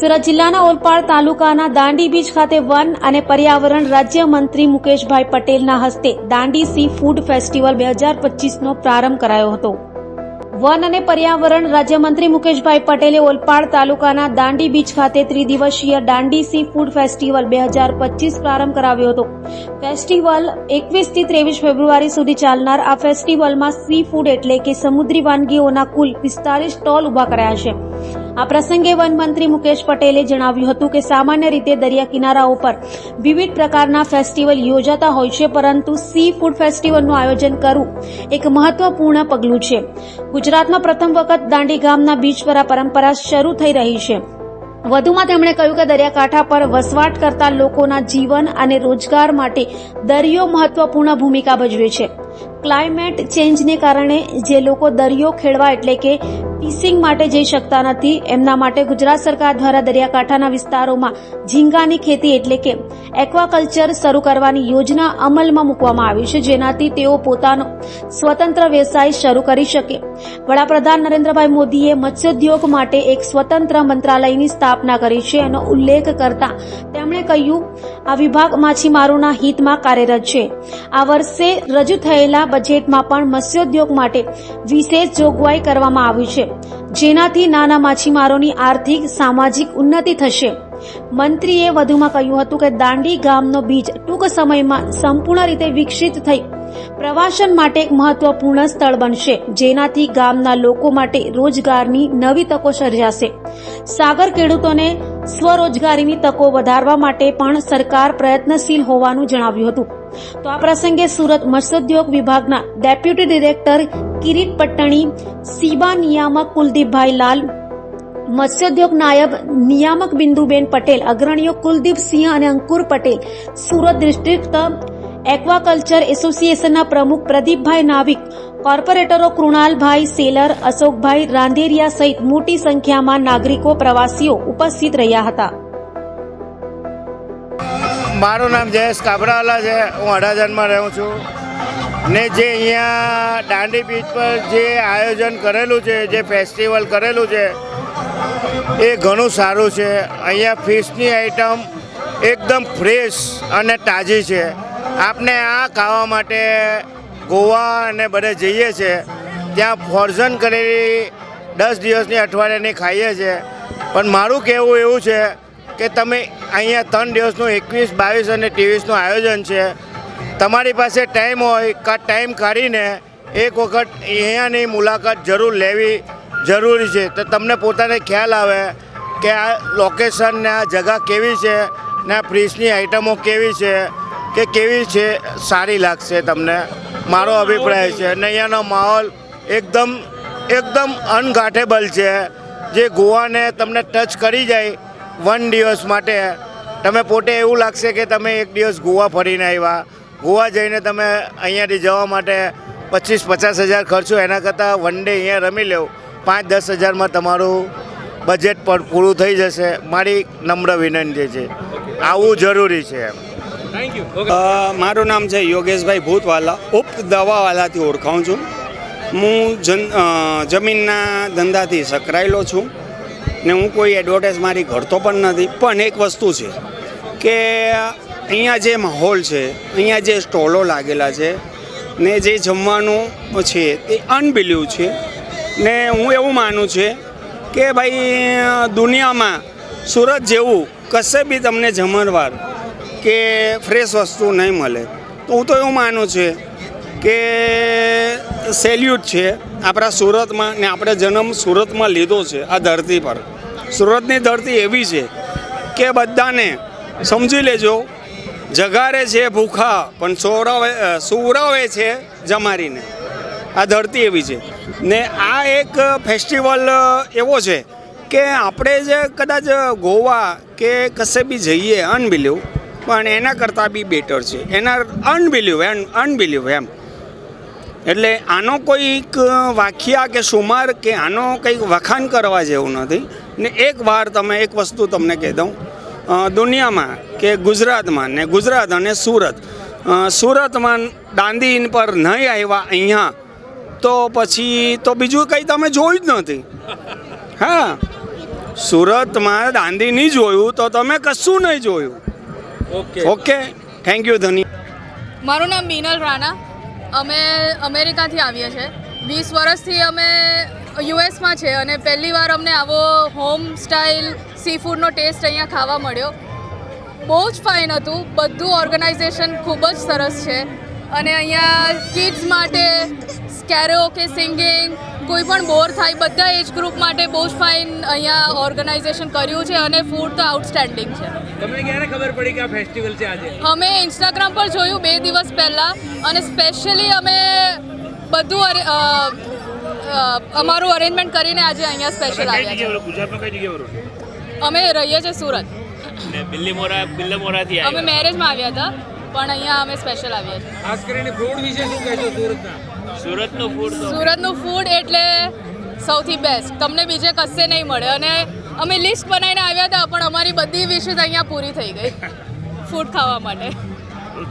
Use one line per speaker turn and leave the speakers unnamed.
સુરત જિલ્લાના ઓલપાડ તાલુકાના દાંડી બીચ ખાતે વન અને પર્યાવરણ રાજ્યમંત્રી મુકેશભાઈ પટેલના હસ્તે દાંડી સી ફૂડ ફેસ્ટિવલ બે હજાર પચીસનો પ્રારંભ કરાયો હતો. વન અને પર્યાવરણ રાજ્યમંત્રી મુકેશભાઈ પટેલે ઓલપાડ તાલુકાના દાંડી બીચ ખાતે ત્રિદિવસીય દાંડી સી ફૂડ ફેસ્ટિવલ બે હજાર પચીસ પ્રારંભ કરાવ્યો હતો. ફેસ્ટિવલ એકવીસથી ત્રેવીસ ફેબ્રુઆરી સુધી ચાલનાર આ ફેસ્ટિવલમાં સી ફૂડ એટલે કે સમુદ્રી વાનગીઓના કુલ પિસ્તાલીસ સ્ટોલ ઊભા કરાયા છે. આ પ્રસંગે વન મંત્રી મુકેશ પટેલે જણાવ્યું હતું કે સામાન્ય રીતે દરિયા કિનારાઓ પર વિવિધ પ્રકારના ફેસ્ટિવલ યોજાતા હોય છે, પરંતુ સી ફૂડ ફેસ્ટિવલનું આયોજન કરવું એક મહત્વપૂર્ણ પગલું છે. ગુજરાતમાં પ્રથમ વખત દાંડી ગામના બીચ પર આ પરંપરા શરૂ થઈ રહી છે. વધુમાં તેમણે કહ્યું કે દરિયાકાંઠા પર વસવાટ કરતા લોકોના જીવન અને રોજગાર માટે દરિયો મહત્વપૂર્ણ ભૂમિકા ભજવે છે. ક્લાઇમેટ ચેન્જને કારણે જે લોકો દરિયો ખેડવા એટલે કે ફિશિંગ માટે જઈ શકતા નથી. એમના માટે ગુજરાત સરકાર દ્વારા દરિયાકાંઠાના વિસ્તારોમાં ઝીંગાની ખેતી એટલે કે એક્વાકલ્ચર શરૂ કરવાની યોજના અમલમાં મૂકવામાં આવી છે. જેનાથી તેઓ પોતાનો સ્વતંત્ર વ્યવસાય શરૂ કરી શકે. વડાપ્રધાન નરેન્દ્રભાઈ મોદીએ મત્સ્યોદ્યોગ માટે એક સ્વતંત્ર મંત્રાલયની સ્થાપના કરી છે. એનો ઉલ્લેખ કરતા તેમણે કહ્યું, આ વિભાગ માછીમારોના હિતમાં કાર્યરત છે. આ વર્ષે રજૂ થયેલા બજેટમાં પણ મત્સ્યોદ્યોગ માટે વિશેષ જોગવાઈ કરવામાં આવી છે. જેનાથી નાના માછીમારોની આર્થિક, સામાજિક ઉન્નતિ થશે. મંત્રીએ વધુમાં કહ્યું હતું કે દાંડી ગામનો બીજ ટૂંક સમયમાં સંપૂર્ણ રીતે વિકસિત થઈ પ્રવાસન માટે એક મહત્વપૂર્ણ સ્થળ બનશે, જેનાથી ગામના લોકો માટે રોજગારની નવી તકો સર્જાશે. સાગર ખેડૂતોને સ્વરોજગારીની તકો વધારવા માટે પણ સરકાર પ્રયત્નશીલ હોવાનું જણાવ્યું હતું. તો આ પ્રસંગે સુરત મત્સ્યોદ્યોગ વિભાગના deputy director Kirit Pattani, CIBA નિયામક કુલદીપભાઈ લાલ, મત્સ્યોદ્યોગ નાયબ નિયામક બિંદુબેન પટેલ, અગ્રણીઓ કુલદીપસિંહ અને અંકુર પટેલ, સુરત ડિસ્ટ્રિક્ટ એક્વાકલ્ચર એસોસિએશનના પ્રમુખ પ્રદીપભાઈ નાવિક, કોર્પોરેટરો કૃણાલભાઈ સેલર, અશોકભાઈ રાંદેરિયા સહિત મોટી સંખ્યામાં નાગરિકો પ્રવાસીઓ ઉપસ્થિત રહ્યા હતા.
મારું નામ જયેશ કાબરાવાલા છે. હું અડાજણમાં રહું છું. ને જે અહીંયા દાંડી બીચ પર જે આયોજન કરેલું છે, જે ફેસ્ટિવલ કરેલું છે, એ ઘણું સારું છે. અહીંયા ફિશની આઈટમ એકદમ ફ્રેશ અને તાજી છે. આપણે આ ખાવા માટે ગોવા અને બધે જઈએ છીએ ત્યાં ફોર્ઝન કરેલી દસ દિવસની અઠવાડિયાની ખાઈએ છીએ પણ મારું કહેવું એવું છે કે તમે અહીંયા ત્રણ દિવસનું એકવીસ, બાવીસ અને ત્રેવીસનું આયોજન છે. તમારી પાસે ટાઈમ હોય, કા ટાઈમ કાઢીને એક વખત અહીંયાની મુલાકાત જરૂર લેવી જરૂરી છે. તો તમને પોતાને ખ્યાલ આવે કે આ લોકેશન ને આ જગા કેવી છે ને આ ફ્રીજની આઈટમો કેવી છે કે કેવી છે, સારી લાગશે તમને. મારો અભિપ્રાય છે. અને અહીંયાનો માહોલ એકદમ એકદમ અનગાઠેબલ છે. જે ગોવાને તમને ટચ કરી જાય વન દિવસ માટે. તમે પોતે એવું લાગશે કે તમે એક દિવસ ગોવા ફરીને આવ્યા. ગોવા જઈને તમે અહીંયાથી જવા માટે પચીસ પચાસ હજાર ખર્ચો એના કરતાં વન ડે અહીંયા રમી લેવું. પાંચ દસ હજારમાં તમારું બજેટ પણ પૂરું થઈ જશે. મારી નમ્ર વિનંતી છે. આવવું જરૂરી છે એમ.
થેન્ક યુ મારું નામ છે યોગેશભાઈ ભૂતવાલા. ઉપ દવાવાલાથી ઓળખાઉં છું. હું જન જમીનના ધંધાથી સંકળાયેલો છું. ને હું કોઈ એડવર્ટાઇઝ મારી કરતો પણ નથી. પણ એક વસ્તુ છે કે અહીંયા જે માહોલ છે, અહીંયા જે સ્ટોલો લાગેલા છે ને જે જમવાનું છે તે અનબિલીવ છે. ને હું એવું માનું છે કે ભાઈ, દુનિયામાં સુરત જેવું કશે બી તમને જમણવાર કે ફ્રેશ વસ્તુ નહીં મળે. તો હું તો એવું માનું છે કે સેલ્યુટ છે. આપણા સુરતમાં ને આપણે જન્મ સુરતમાં લીધો છે આ ધરતી પર. સુરતની ધરતી એવી છે કે બધાને સમજી લેજો, જગારે છે ભૂખા, પણ સોરાવે સુવરાવે છે જમારીને. આ ધરતી એવી છે. ને આ એક ફેસ્ટિવલ એવો છે કે આપણે જે કદાચ ગોવા કે કશે બી જઈએ, અનબિલીવ, પણ એના કરતાં બી બેટર છે. એના અનબિલીવ એમ અનબિલીવ એમ. એટલે આનો કોઈક વાખ્યા કે સુમાર કે આનો કંઈક વખાણ કરવા જેવું નથી. ને એક વાર તમે એક વસ્તુ તમને કહી દઉં. દુનિયામાં કે ગુજરાતમાં ને ગુજરાત અને સુરત સુરતમાં દાંડી પર નહીં આવ્યા અહીંયા તો પછી તો બીજું કંઈ તમે જોયું જ નથી. હા સુરતમાં દાંડી નહીં જોયું તો તમે કશું નહીં જોયું.
Okay
okay thank you Dhani
મારું નામ બીનલ રાણા. અમે અમેરિકાથી આવીએ છીએ. વીસ વર્ષથી અમે યુએસમાં છે અને પહેલી વાર અમને આવો હોમ સ્ટાઇલ સી ફૂડનો ટેસ્ટ અહીંયા ખાવા મળ્યો. બહુ જ ફાઇન હતું. બધું ઓર્ગેનાઇઝેશન ખૂબ જ સરસ છે. અને અહીંયા કિડ્સ માટે સ્કેરો કે સિંગિંગ કોઈ પણ બોર થાય બધા એજ ગ્રુપ માટે બહુ જ ફાઇન અહીંયા ઓર્ગેનાઇઝેશન કર્યું છે અને ફૂડ તો આઉટસ્ટેન્ડિંગ છે.
તમને ક્યારે ખબર પડી કે આ ફેસ્ટિવલ છે આજે?
અમે ઇન્સ્ટાગ્રામ પર જોયું બે દિવસ પહેલાં અને સ્પેશિયલી અમે બધું અરે- અમારું અરેન્જમેન્ટ કરીને આજે અહીંયા સ્પેશિયલ આવ્યા છે.
ગુજરાતમાં કઈ જગ્યાએ
અમે રહીએ છીએ સુરત.
બિલ્લી મોરા બિલ્લા મોરાથી
અમે મેરેજમાં આવ્યા હતા. પણ અહીંયા અમે સ્પેશિયલ આવ્યા છીએ.
ખાસ કરીને ફૂડ વિશે શું કહેશો સુરતના? સુરતનું ફૂડ
સુરતનું ફૂડ એટલે સૌથી બેસ્ટ તમને બીજે કશે નહીં મળે. અને અમે લિસ્ટ બનાવીને આવ્યા હતા પણ અમારી બધી વિશેષ અહીંયા પૂરી થઈ ગઈ. ફૂડ ખાવા માટે.